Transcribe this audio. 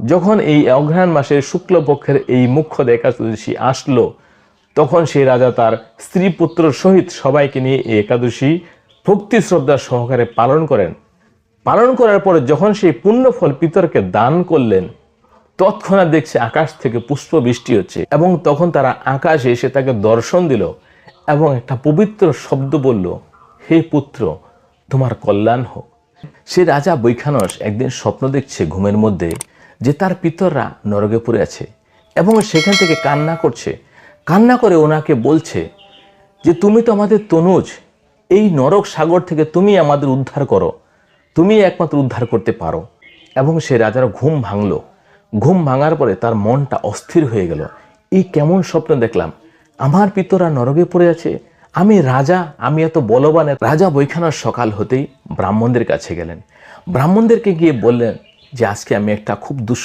যখন এই অঘ্রাণ মাসের শুক্লপক্ষের এই মুখ্য একাদশী আসলো, তখন সেই রাজা তার স্ত্রী পুত্র সহিত সবাইকে নিয়ে এই একাদশী ভক্তি শ্রদ্ধা সহকারে পালন করেন। পালন করার পরে যখন সেই পুণ্যফল পিতরকে দান করলেন, তৎক্ষণাৎ দেখছে আকাশ থেকে পুষ্প বৃষ্টি হচ্ছে এবং তখন তারা আকাশে এসে তাকে দর্শন দিল এবং একটা পবিত্র শব্দ বলল, হে পুত্র, তোমার কল্যাণ হোক। সে রাজা বৈখানস একদিন স্বপ্ন দেখছে ঘুমের মধ্যে। যে তার পিতররা নরকে পড়ে আছে এবং সেখান থেকে কান্না করছে। কান্না করে ওনাকে বলছে যে, তুমি তো আমাদের তনুজ। এই নরক সাগর থেকে তুমি আমাদের উদ্ধার করো। তুমি একমাত্র উদ্ধার করতে পারো। এবং সে রাজার ঘুম ভাঙল। ঘুম ভাঙার পরে তার মনটা অস্থির হয়ে গেল। এই কেমন স্বপ্ন দেখলাম। আমার পিতরা নরকে পড়ে আছে। আমি রাজা, আমি এত বলবান রাজা বৈখানার সকাল হতেই ব্রাহ্মণদের কাছে গেলেন। ব্রাহ্মণদেরকে গিয়ে বললেন যে আজকে আমি একটা খুব দুঃ